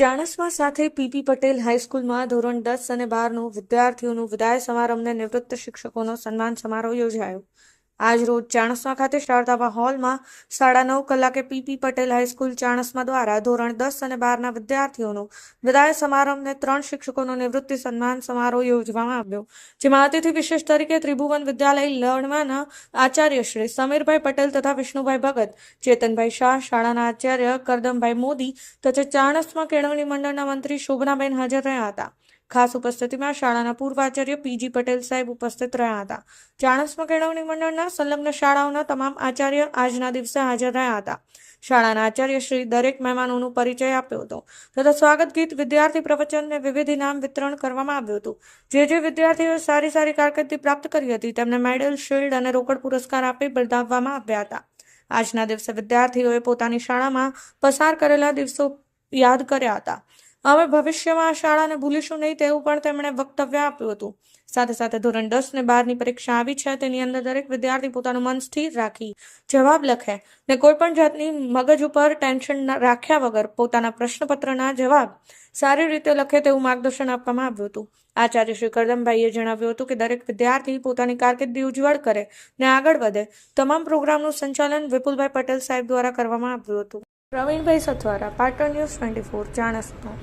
ચાણસ્મા સાથે પીપી પટેલ હાઈસ્કૂલમાં ધોરણ દસ અને બારનું વિદ્યાર્થીઓનું વિદાય સમારંભને નિવૃત્ત શિક્ષકોનો સન્માન સમારોહ યોજાયો. આજ રોજ ચાણસ્મા ખાતે શારદાબા હોલમાં સાડા નવ કલાકે પીપી પટેલ હાઈસ્કૂલ ચાણસ્મા દ્વારા ધોરણ દસ અને બારના વિદ્યાર્થીઓનો વિદાય સમારંભને ત્રણ શિક્ષકોનો નિવૃત્તિ સન્માન સમારોહ યોજવામાં આવ્યો, જેમાં અતિથિ વિશેષ તરીકે ત્રિભુવન વિદ્યાલય લણવાના આચાર્ય શ્રી સમીરભાઈ પટેલ તથા વિષ્ણુભાઈ ભગત, ચેતનભાઈ શાહ, શાળાના આચાર્ય કરદમભાઈ મોદી તથા ચાણસ્મા કેળવણી મંડળના મંત્રી શોભનાબેન હાજર રહ્યા હતા. ખાસ ઉપસ્થિતિમાં શાળાના પૂર્વ આચાર્ય પીજી પટેલ સાહેબ ઉપસ્થિત રહ્યા હતા. ચાણસ્મા કેળવણી મંડળના સંલગ્ન શાળાઓના તમામ આચાર્ય આજના દિવસે હાજર રહ્યા હતા. શાળાના આચાર્ય શ્રી દરેક મહેમાનોનો પરિચય આપ્યો હતો તથા સ્વાગત ગીત વિદ્યાર્થી પ્રવચનને વિવિધ ઇનામ વિતરણ કરવામાં આવ્યું હતું. જે જે વિદ્યાર્થીઓએ સારી સારી કારકિર્દી પ્રાપ્ત કરી હતી તેમને મેડલ, શિલ્ડ અને રોકડ પુરસ્કાર આપી બિરદાવવામાં આવ્યા હતા. આજના દિવસે વિદ્યાર્થીઓએ પોતાની શાળામાં પસાર કરેલા દિવસો યાદ કર્યા હતા. અમે ભવિષ્યમાં આ શાળાને ભૂલીશું નહીં તેવું પણ તેમણે વક્તવ્ય આપ્યું હતું. સાથે સાથે ધોરણ દસ ને બારની પરીક્ષા આવી છે તેની અંદર દરેક વિદ્યાર્થી પોતાનું મન સ્થિર રાખી જવાબ લખે ને કોઈ પણ જાતની મગજ ઉપર ટેન્શન રાખ્યા વગર પોતાના પ્રશ્નપત્રના જવાબ સારી રીતે લખે તેવું માર્ગદર્શન આપવામાં આવ્યું હતું. આચાર્ય શ્રી કરદમભાઈએ જણાવ્યું હતું કે દરેક વિદ્યાર્થી પોતાની કારકિર્દી ઉજ્જવળ કરે ને આગળ વધે. તમામ પ્રોગ્રામનું સંચાલન વિપુલભાઈ પટેલ સાહેબ દ્વારા કરવામાં આવ્યું હતું. Pravinbhai Sathwara Patan news twenty four Chanasma